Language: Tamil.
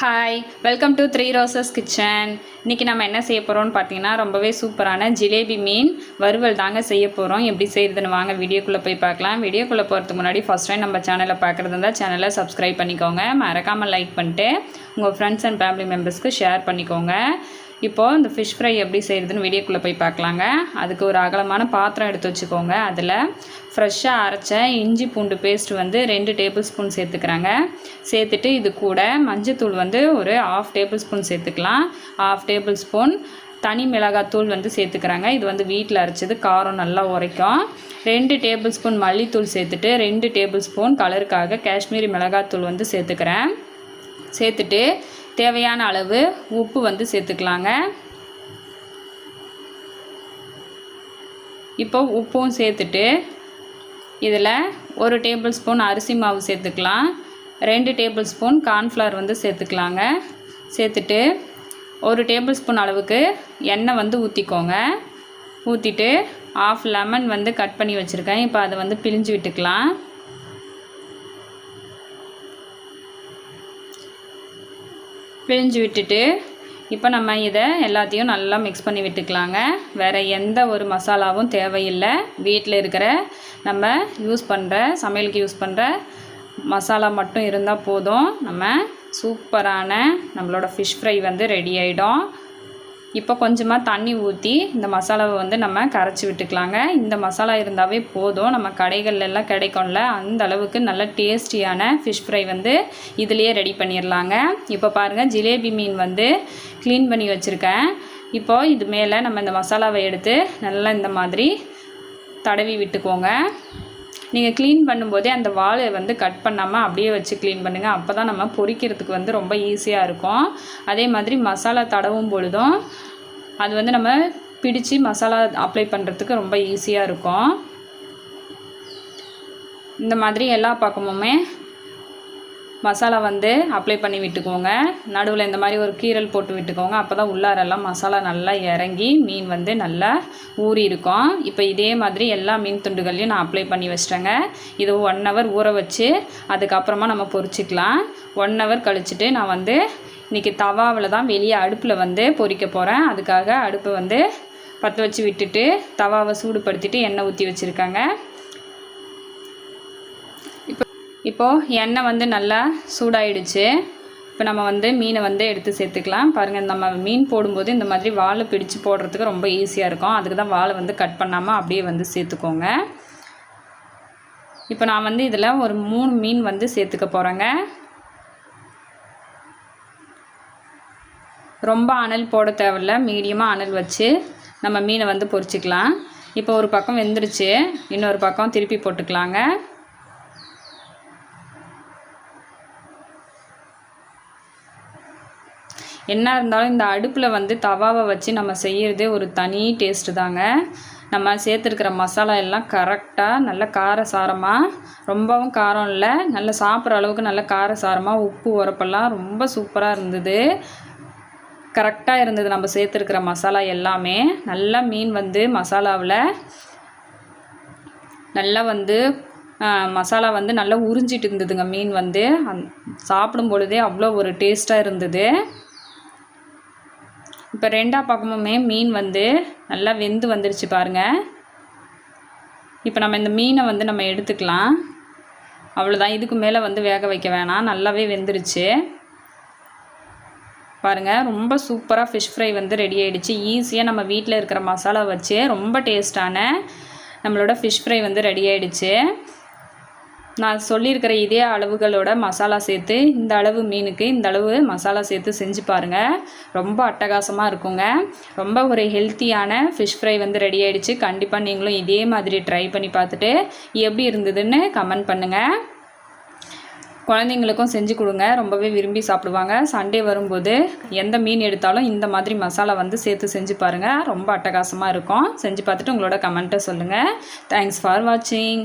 Hi welcome to three roses kitchen இன்றைக்கி நம்ம என்ன செய்ய போகிறோம்னு பார்த்தீங்கன்னா ரொம்பவே சூப்பரான ஜிலேபி மீன் வறுவல் தாங்க செய்ய போகிறோம் எப்படி செய்யுதுன்னு வாங்க வீடியோக்குள்ளே போய் பார்க்கலாம். வீடியோக்குள்ளே போகிறதுக்கு முன்னாடி ஃபஸ்ட் டைம் நம்ம சேனலை பார்க்குறது இருந்தால் சேனலை சப்ஸ்கிரைப் பண்ணிக்கோங்க. மறக்காமல் லைக் பண்ணிட்டு உங்கள் ஃப்ரெண்ட்ஸ் அண்ட் ஃபேமிலி மெம்பர்ஸ்க்கு ஷேர் பண்ணிக்கோங்க. இப்போது இந்த ஃபிஷ் ஃப்ரை எப்படி செய்கிறதுன்னு வீடியோக்குள்ளே போய் பார்க்கலாங்க. அதுக்கு ஒரு அகலமான பாத்திரம் எடுத்து வச்சுக்கோங்க. அதில் ஃப்ரெஷ்ஷாக அரைச்ச இஞ்சி பூண்டு பேஸ்ட் வந்து ரெண்டு டேபிள் ஸ்பூன் சேர்த்துக்கிறாங்க. சேர்த்துட்டு இது கூட மஞ்சத்தூள் வந்து ஒரு ஆஃப் டேபிள் ஸ்பூன் சேர்த்துக்கலாம். ஆஃப் டேபிள் ஸ்பூன் தனி மிளகாத்தூள் வந்து சேர்த்துக்கிறாங்க. இது வந்து வீட்டில் அரைச்சது காரம் நல்லா உரைக்கும். ரெண்டு டேபிள் ஸ்பூன் மல்லித்தூள் சேர்த்துட்டு ரெண்டு டேபிள் ஸ்பூன் கலருக்காக காஷ்மீரி மிளகாத்தூள் வந்து சேர்த்துக்கிறேன். சேர்த்துட்டு தேவையான அளவு உப்பு வந்து சேர்த்துக்கலாங்க. இப்போ உப்பும் சேர்த்துட்டு இதில் ஒரு டேபிள் ஸ்பூன் அரிசி மாவு சேர்த்துக்கலாம். ரெண்டு டேபிள் ஸ்பூன் கார்ன்ஃப்ளவர் வந்து சேர்த்துக்கலாங்க. சேர்த்துட்டு ஒரு டேபிள் ஸ்பூன் அளவுக்கு எண்ணெய் வந்து ஊற்றிக்கோங்க ஊற்றிட்டு ஆஃப் லெமன் வந்து கட் பண்ணி வச்சுருக்கேன். இப்போ அதை வந்து பிழிஞ்சு விட்டுக்கலாம். பிழிஞ்சு விட்டுட்டு இப்போ நம்ம இதை எல்லாத்தையும் நல்லா மிக்ஸ் பண்ணி விட்டுக்கலாங்க. வேறு எந்த ஒரு மசாலாவும் தேவையில்லை. வீட்டில் இருக்கிற நம்ம யூஸ் பண்ணுற சமையலுக்கு யூஸ் பண்ணுற மசாலா மட்டும் இருந்தால் போதும். நம்ம சூப்பரான நம்மளோட ஃபிஷ் ஃப்ரை வந்து ரெடி ஆகிடும் இப்போ கொஞ்சமாக தண்ணி ஊற்றி இந்த மசாலாவை வந்து நம்ம கரைச்சி விட்டுக்கலாங்க. இந்த மசாலா இருந்தாவே போதும். நம்ம கடைகள்லாம் கிடைக்கும்ல அந்த அளவுக்கு நல்ல டேஸ்டியான ஃபிஷ் ஃப்ரை வந்து இதுலேயே ரெடி பண்ணிடலாங்க இப்போ பாருங்கள் ஜிலேபி மீன் வந்து க்ளீன் பண்ணி வச்சுருக்கேன். இப்போது இது மேலே நம்ம இந்த மசாலாவை எடுத்து நல்லா இந்த மாதிரி தடவி விட்டுக்கோங்க. நீங்கள் க்ளீன் பண்ணும்போதே அந்த வாழை வந்து கட் பண்ணாமல் அப்படியே வச்சு க்ளீன் பண்ணுங்கள் அப்போ தான் நம்ம பொரிக்கிறதுக்கு வந்து ரொம்ப ஈஸியாக இருக்கும். அதே மாதிரி மசாலா தடவும் பொழுதும் அது வந்து நம்ம பிடிச்சு மசாலா அப்ளை பண்ணுறதுக்கு ரொம்ப ஈஸியாக இருக்கும். இந்த மாதிரி எல்லா பக்கமுமே மசாலா வந்து அப்ளை பண்ணி விட்டுக்கோங்க. நடுவில் இந்த மாதிரி ஒரு கீரல் போட்டு விட்டுக்கோங்க. அப்போ தான் உள்ளாரெல்லாம் மசாலா நல்லா இறங்கி மீன் வந்து நல்லா ஊறி இருக்கும் இப்போ இதே மாதிரி எல்லா மீன் துண்டுகள்லையும் நான் அப்ளை பண்ணி வச்சிட்டேங்க. இது ஒன் ஹவர் ஊற வச்சு அதுக்கப்புறமா நம்ம பொரிச்சிக்கலாம். ஒன் ஹவர் கழிச்சிட்டு நான் வந்து இன்றைக்கி தவாவில் தான் வெளியே அடுப்பில் வந்து பொரிக்க போகிறேன் அதுக்காக அடுப்பை வந்து பற்ற வச்சு விட்டுட்டு தவாவை சூடுபடுத்திட்டு எண்ணெய் ஊற்றி வச்சுருக்காங்க. இப்போது எண்ணெய் வந்து நல்லா சூடாயிடுச்சு. இப்போ நம்ம வந்து மீனை வந்து எடுத்து சேர்த்துக்கலாம். பாருங்கள் நம்ம மீன் போடும்போது இந்த மாதிரி வாழை பிடிச்சு போடுறதுக்கு ரொம்ப ஈஸியாக இருக்கும். அதுக்கு தான் வாழை வந்து கட் பண்ணாமல் அப்படியே வந்து சேர்த்துக்கோங்க. இப்போ நான் வந்து இதில் ஒரு மூணு மீன் வந்து சேர்த்துக்க போகிறேங்க ரொம்ப அனல் போட தேவையில்ல. மீடியமாக அனல் வச்சு நம்ம மீனை வந்து பொரிச்சிக்கலாம். இப்போ ஒரு பக்கம் வெந்துருச்சு. இன்னொரு பக்கம் திருப்பி போட்டுக்கலாங்க. என்ன இருந்தாலும் இந்த அடுப்பில் வந்து தவாவை வச்சு நம்ம செய்கிறதே ஒரு தனி டேஸ்ட்டு தாங்க. நம்ம சேர்த்துருக்கிற மசாலா எல்லாம் கரெக்டாக நல்ல கார சாரமாக ரொம்பவும் காரம் இல்லை. நல்ல சாப்பிட்ற அளவுக்கு நல்ல காரசாரமாக உப்பு உரப்பெல்லாம் ரொம்ப சூப்பராக இருந்தது. கரெக்டாக இருந்தது நம்ம சேர்த்துருக்கிற மசாலா எல்லாமே. நல்லா மீன் வந்து மசாலாவில் நல்லா வந்து மசாலா வந்து நல்லா உறிஞ்சிட்டு இருந்ததுங்க மீன் வந்து. அந் சாப்பிடும் பொழுதே அவ்வளோ ஒரு டேஸ்ட்டாக இருந்தது. இப்போ ரெண்டாக பக்கமுமே மீன் வந்து நல்லா வெந்து வந்துருச்சு பாருங்கள் இப்போ நம்ம இந்த மீனை வந்து நம்ம எடுத்துக்கலாம். அவ்வளோதான் இதுக்கு மேலே வந்து வேக வைக்க வேணாம். நல்லாவே வெந்துருச்சு. பாருங்கள் ரொம்ப சூப்பராக ஃபிஷ் ஃப்ரை வந்து ரெடி ஆகிடுச்சு ஈஸியாக நம்ம வீட்டில் இருக்கிற மசாலா வச்சு ரொம்ப டேஸ்ட்டான நம்மளோட ஃபிஷ் ஃப்ரை வந்து ரெடி ஆகிடுச்சு நான் சொல்லியிருக்கிற இதே அளவுகளோட மசாலா சேர்த்து இந்த அளவு மீனுக்கு இந்த அளவு மசாலா சேர்த்து செஞ்சு பாருங்கள் ரொம்ப அட்டகாசமாக இருக்குங்க. ரொம்ப ஒரு ஹெல்த்தியான ஃபிஷ் ஃப்ரை வந்து ரெடி ஆகிடுச்சு கண்டிப்பாக நீங்களும் இதே மாதிரி ட்ரை பண்ணி பார்த்துட்டு எப்படி இருந்ததுன்னு கமெண்ட் பண்ணுங்கள் குழந்தைங்களுக்கும் செஞ்சு கொடுங்க. ரொம்பவே விரும்பி சாப்பிடுவாங்க. சண்டே வரும்போது எந்த மீன் எடுத்தாலும் இந்த மாதிரி மசாலா வந்து சேர்த்து செஞ்சு பாருங்கள் ரொம்ப அட்டகாசமாக இருக்கும். செஞ்சு பார்த்துட்டு உங்களோட கமெண்ட்டை சொல்லுங்கள் தேங்க்ஸ் ஃபார் வாட்சிங்